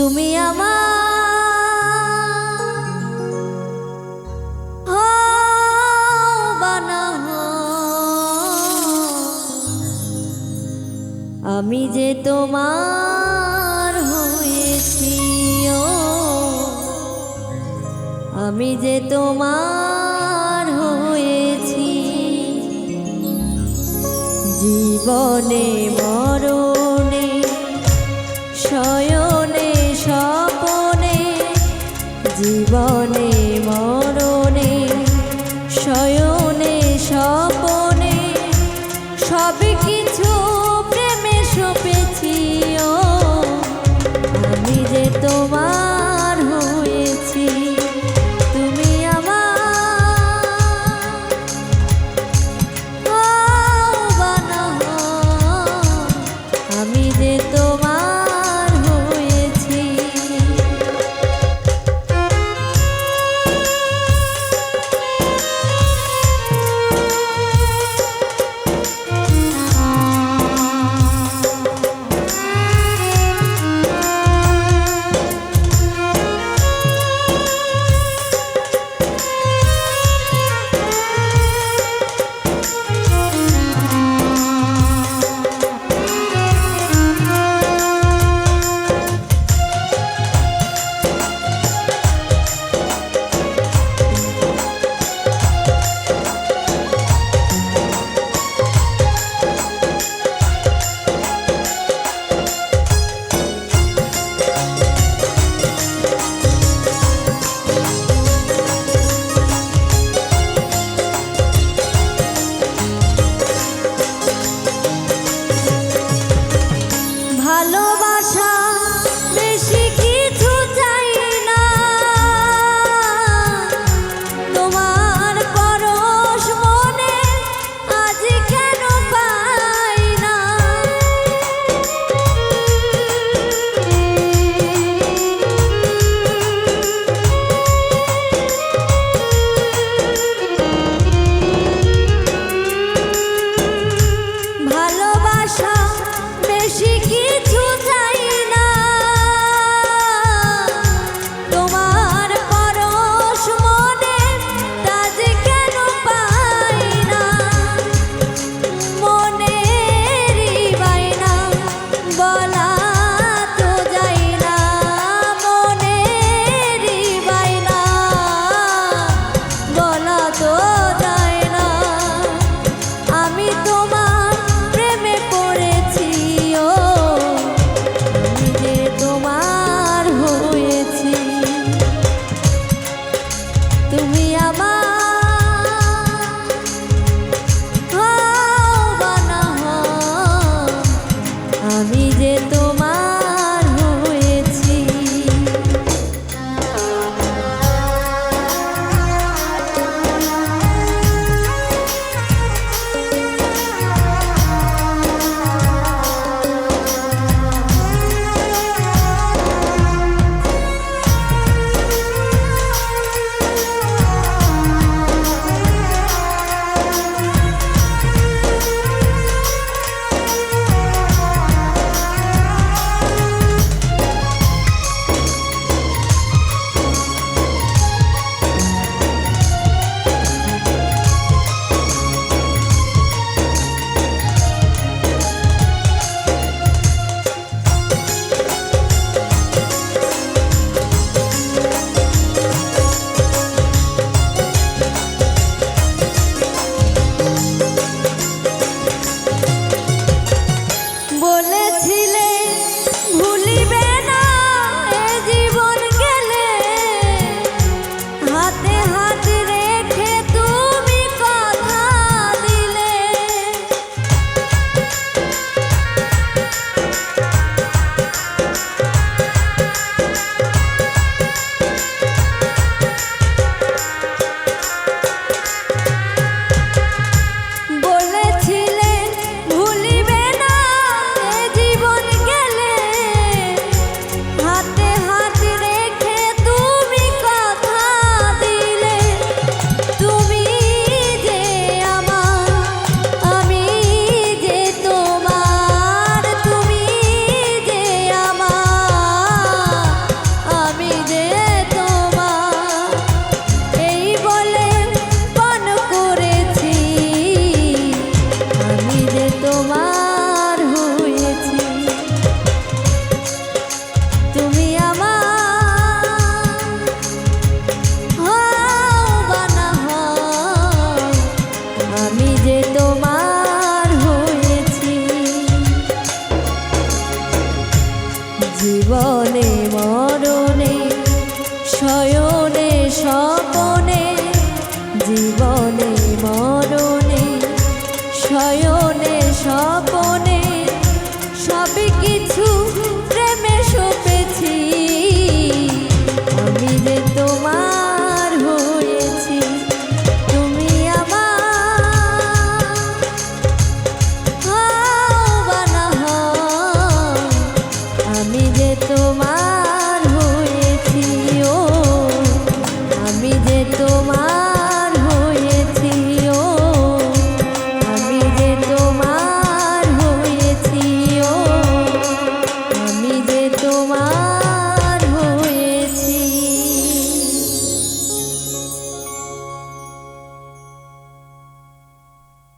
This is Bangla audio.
তুমি আমার। আমি যে তোমার হয়েছি আমি যে তোমার হয়েছি জীবনে মরণে শয়নে জীবনে যে তোমার তোমার